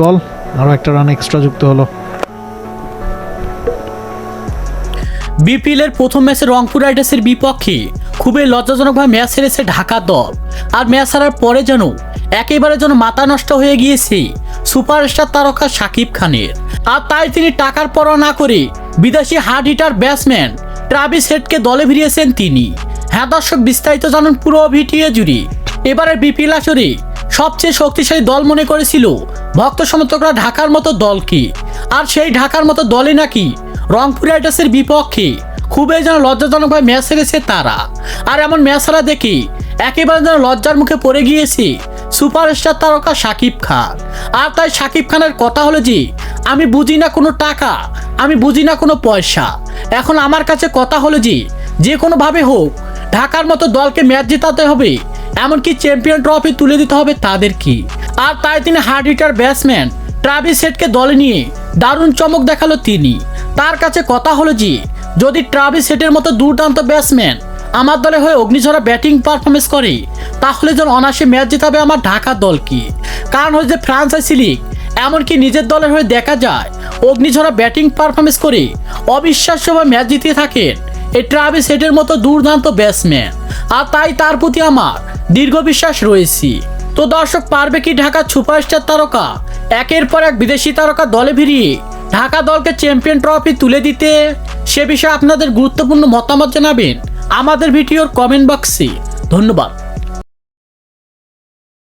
বল আরও একটা run extra যুক্ত হলো। বিপিএলের প্রথম ম্যাচে রংপুর রাইডার্সের বিপক্ষে খুবই লজ্জাজনকভাবে ম্যাচ হেরেছে ঢাকা দল। আর ম্যাচ হারার পরে যেন একেবারে যেন মাথা নষ্ট হয়ে গিয়েছে সুপারস্টার তারকা সাকিব খানের। আর তাই তিনি টাকার পরোয়া না করে বিদেশি হার্ড হিটার ব্যাটসম্যান ট্রাভিস হেডকে দলে ভিড়িয়েছেন তিনি। হ্যাঁ দর্শক, বিস্তারিত জানুন পুরো ভিটিএ জুড়ে। এবারে বিপিএল আসরে সবচেয়ে শক্তিশালী দল মনে করেছিল। ভক্ত সমর্থকরা ঢাকার মতো দলকে আর সেই ঢাকার মতো দলে নাকি? রংপুর রাইডার্সের বিপক্ষে খুবই যেন লজ্জাজনকভাবে ম্যাচ হেরেছে তারা। আর এমন ম্যাচ হারা দেখে একেবারে যেন লজ্জার মুখে পড়ে গিয়েছে সুপারস্টার তারকা সাকিব খান। আর তাই সাকিব খানের কথা হলো যে, আমি বুঝি না কোনো টাকা, আমি বুঝি না কোনো পয়সা। এখন আমার কাছে কথা হলো যে যে কোনোভাবে হোক, ঢাকার মতো দলকে ম্যাচ জেতাতে হবে। এমনকি চ্যাম্পিয়ন ট্রফি তুলে দিতে হবে তাদেরকে আর তাই তিনি হার্ড হিটার ব্যাটসম্যান ট্রাভিস হেডকে দলে নিয়ে দারুণ চমক দেখাল তিনি। তার কাছে কথা হলো যে, যদি ট্রাভিস হেডের মতো দুর্দান্ত ব্যাটসম্যান আমার দলে হয়ে অগ্নিঝরা ব্যাটিং পারফরমেন্স করে, তাহলে যেন অনায়াসে ম্যাচ জেতাবে আমার ঢাকা দলকে কারণ হচ্ছে ফ্রান্সাইসি লিগ। এমনকি নিজের দলের হয়ে দেখা যায়, অগ্নিঝরা ব্যাটিং পারফরমেন্স করে অবিশ্বাস্যভাবে ম্যাচ জিতিয়ে থাকেন এই ট্রাভিস হেডের মতো দুর্দান্ত ব্যাটসম্যান। আর তাই তার প্রতি আমার দীর্ঘ বিশ্বাস রয়েছি। তো দর্শক, পারবে কি ঢাকা সুপারস্টার তারকা? একের পর এক বিদেশি তারকা দলে ভিড়িয়ে ঢাকা দলকে চ্যাম্পিয়ন ট্রফি তুলে দিতে? সে বিষয়ে আপনাদের গুরুত্বপূর্ণ মতামত জানাবেন আমাদের ভিডিওর কমেন্ট বক্সে। ধন্যবাদ।